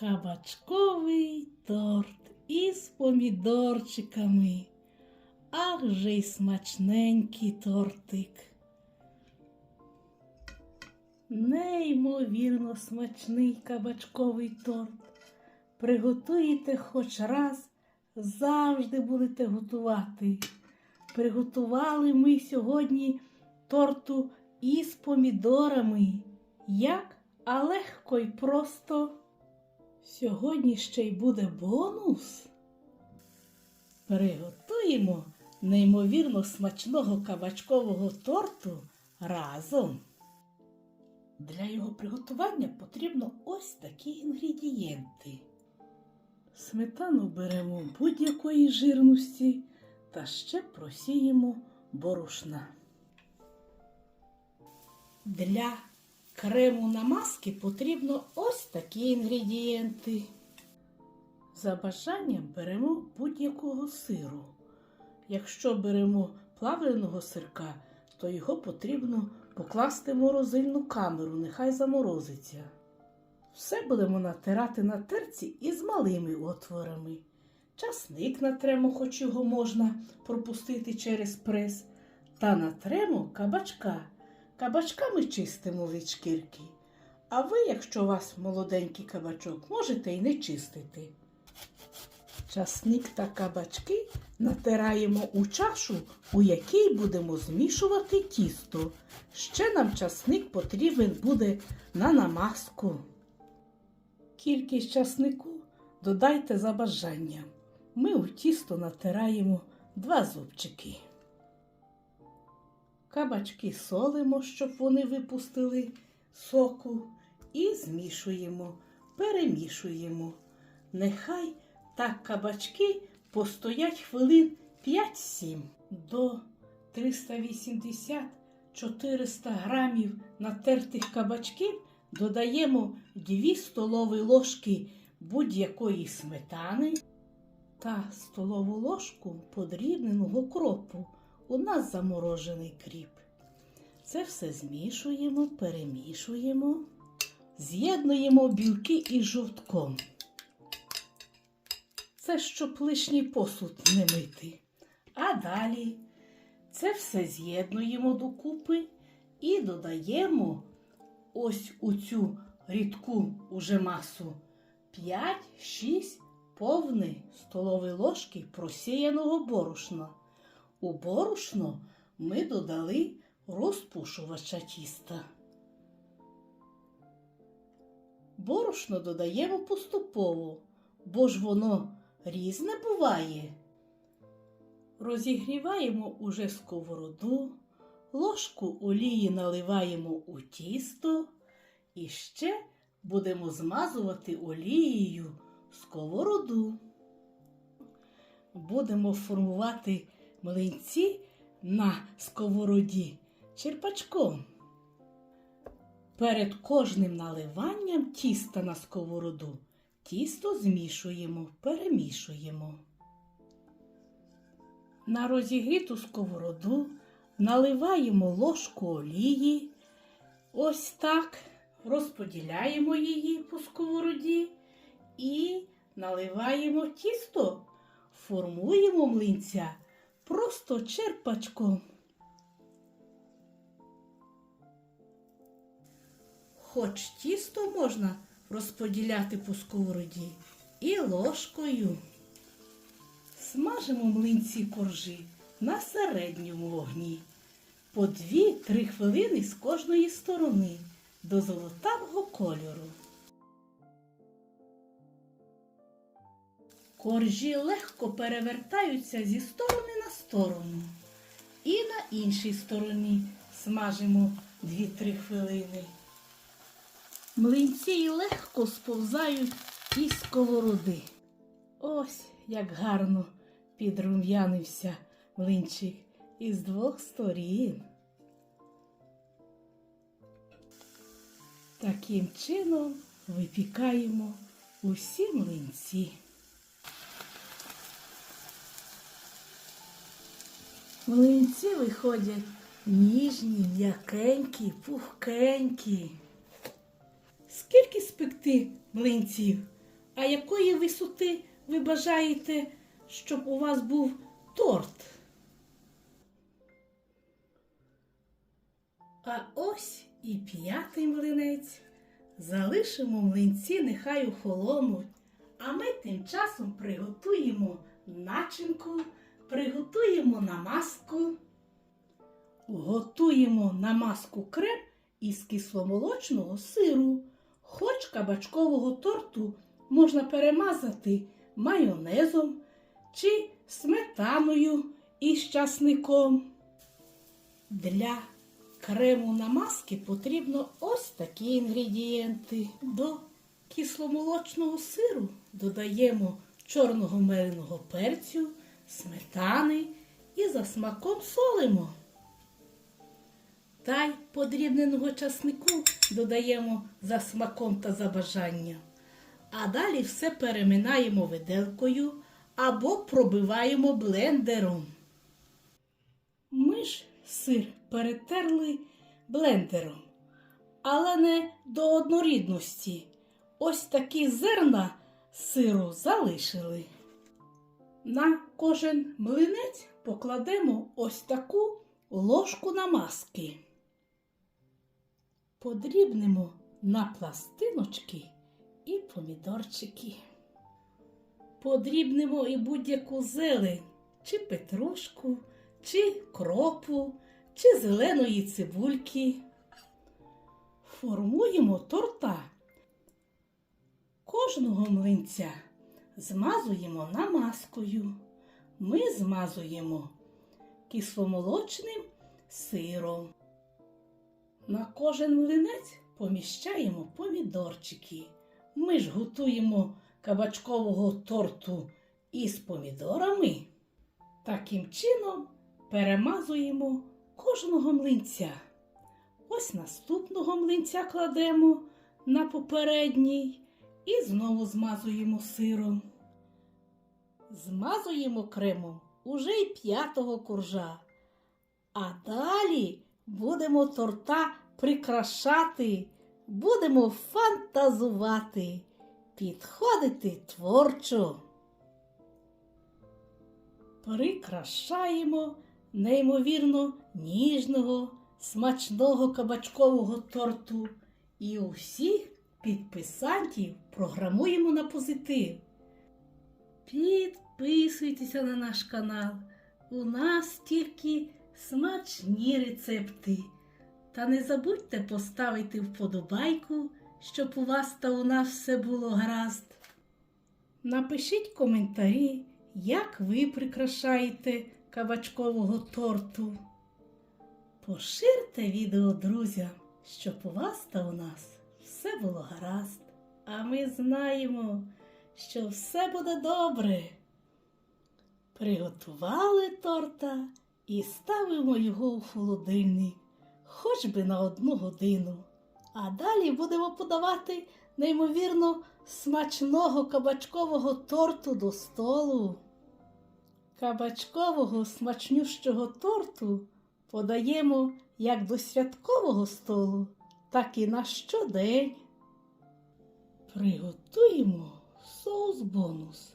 Кабачковий торт із помідорчиками. Ах же й смачненький тортик. Неймовірно смачний кабачковий торт. Приготуєте хоч раз, завжди будете готувати. Приготували ми сьогодні торту із помідорами. Як? А легко й просто. Сьогодні ще й буде бонус. Приготуємо неймовірно смачного кабачкового торту разом. Для його приготування потрібно ось такі інгредієнти. Сметану беремо будь-якої жирності та ще просіємо борошна. Для крему намазки потрібно ось такі інгредієнти. За бажанням беремо будь-якого сиру. Якщо беремо плавленого сирка, то його потрібно покласти в морозильну камеру, нехай заморозиться. Все будемо натирати на терці із малими отворами. Часник натремо, хоч його можна пропустити через прес, та натремо кабачка. Кабачка ми чистимо від шкірки. А ви, якщо у вас молоденький кабачок, можете й не чистити. Часник та кабачки натираємо у чашу, у якій будемо змішувати тісто. Ще нам часник потрібен буде на намазку. Кількість часнику додайте за бажанням. Ми у тісто натираємо два зубчики. Кабачки солимо, щоб вони випустили соку, і змішуємо, перемішуємо. Нехай так кабачки постоять хвилин 5-7 до 380-400 грамів натертих кабачків додаємо 2 столові ложки будь-якої сметани та столову ложку подрібненого кропу. У нас заморожений кріп. Це все змішуємо, перемішуємо, з'єднуємо білки із жовтком. Це щоб лишній посуд не мити. А далі це все з'єднуємо докупи і додаємо ось у цю рідку уже масу 5-6 повні столові ложки просіяного борошна. У борошно ми додали розпушувача тіста. Борошно додаємо поступово, бо ж воно різне буває. Розігріваємо уже сковороду, ложку олії наливаємо у тісто і ще будемо змазувати олією сковороду. Будемо формувати млинці на сковороді черпачком. Перед кожним наливанням тіста на сковороду тісто змішуємо, перемішуємо. На розігріту сковороду наливаємо ложку олії. Ось так розподіляємо її по сковороді і наливаємо тісто, формуємо млинця просто черпачком. Хоч тісто можна розподіляти по сковороді і ложкою. Смажимо млинці коржі на середньому вогні по 2-3 хвилини з кожної сторони до золотавого кольору. Коржі легко перевертаються зі сторони на сторону. І на іншій стороні смажимо 2-3 хвилини. Млинці легко сповзають із сковороди. Ось як гарно підрум'янився млинчик із двох сторін. Таким чином випікаємо усі млинці. Млинці виходять ніжні, м'якенькі, пухкенькі. Скільки спекти млинців? А якої висоти ви бажаєте, щоб у вас був торт? А ось і п'ятий млинець. Залишимо млинці, нехай охолонуть, а ми тим часом приготуємо начинку, приготуємо намазку. Готуємо намазку крем із кисломолочного сиру. Хоч кабачкового торту можна перемазати майонезом чи сметаною із часником. Для крему намазки потрібно ось такі інгредієнти. До кисломолочного сиру додаємо чорного меленого перцю, сметани і за смаком солимо. Та й подрібненого часнику додаємо за смаком та за бажанням. А далі все переминаємо виделкою або пробиваємо блендером. Ми ж сир перетерли блендером, але не до однорідності. Ось такі зерна сиру залишили. На кожен млинець покладемо ось таку ложку намазки. Подрібнемо на пластиночки і помідорчики. Подрібнемо і будь-яку зелень, чи петрушку, чи кропу, чи зеленої цибульки. Формуємо торта. Кожного млинця змазуємо намазкою. Ми змазуємо кисломолочним сиром. На кожен млинець поміщаємо помідорчики. Ми ж готуємо кабачкового торту із помідорами. Таким чином перемазуємо кожного млинця. Ось наступного млинця кладемо на попередній і знову змазуємо сиром. Змазуємо кремом уже й п'ятого коржа. А далі будемо торта прикрашати, будемо фантазувати, підходити творчо. Прикрашаємо неймовірно ніжного, смачного кабачкового торту і усіх підписантів програмуємо на позитив. Підписуйтеся на наш канал. У нас тільки смачні рецепти. Та не забудьте поставити вподобайку, щоб у вас та у нас все було гаразд. Напишіть коментарі, як ви прикрашаєте кабачкового торту. Поширте відео друзям, щоб у вас та у нас все було гаразд. А ми знаємо, що все буде добре. Приготували торта і ставимо його у холодильник, хоч би на одну годину. А далі будемо подавати неймовірно смачного кабачкового торту до столу. Кабачкового смачнющого торту подаємо як до святкового столу, так і на щодень. Приготуємо соус бонус.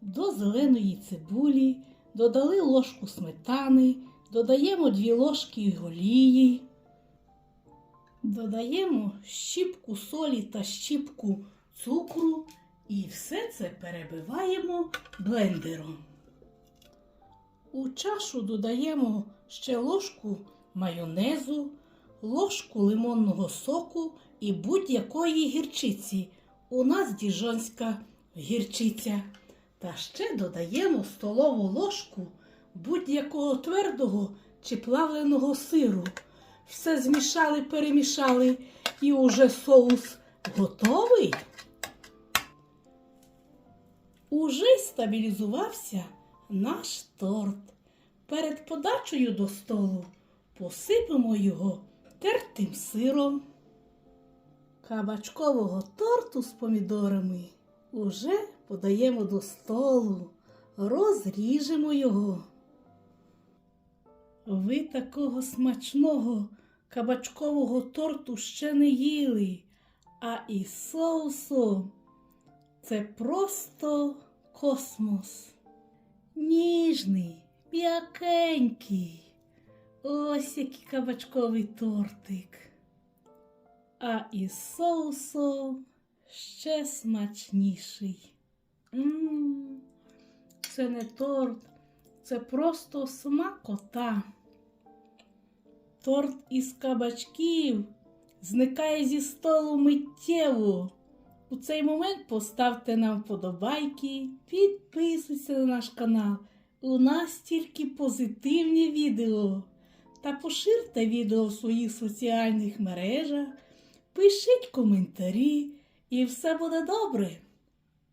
До зеленої цибулі додали ложку сметани, додаємо 2 ложки олії, додаємо щіпку солі та щіпку цукру і все це перебиваємо блендером. У чашу додаємо ще ложку майонезу, ложку лимонного соку і будь-якої гірчиці. У нас діжонська гірчиця. Та ще додаємо столову ложку будь-якого твердого чи плавленого сиру. Все змішали, перемішали і уже соус готовий. Уже стабілізувався наш торт. Перед подачею до столу посипемо його тертим сиром. Кабачкового торту з помідорами уже подаємо до столу, розріжемо його. Ви такого смачного кабачкового торту ще не їли, а із соусом. це просто космос. Ніжний, м'якенький. Ось який кабачковий тортик. А із соусом ще смачніший. М, Це не торт, це просто смакота. Торт із кабачків зникає зі столу миттєво. У цей момент поставте нам вподобайки, підписуйтесь на наш канал. У нас тільки позитивні відео. Та поширте відео в своїх соціальних мережах, пишіть коментарі, і все буде добре.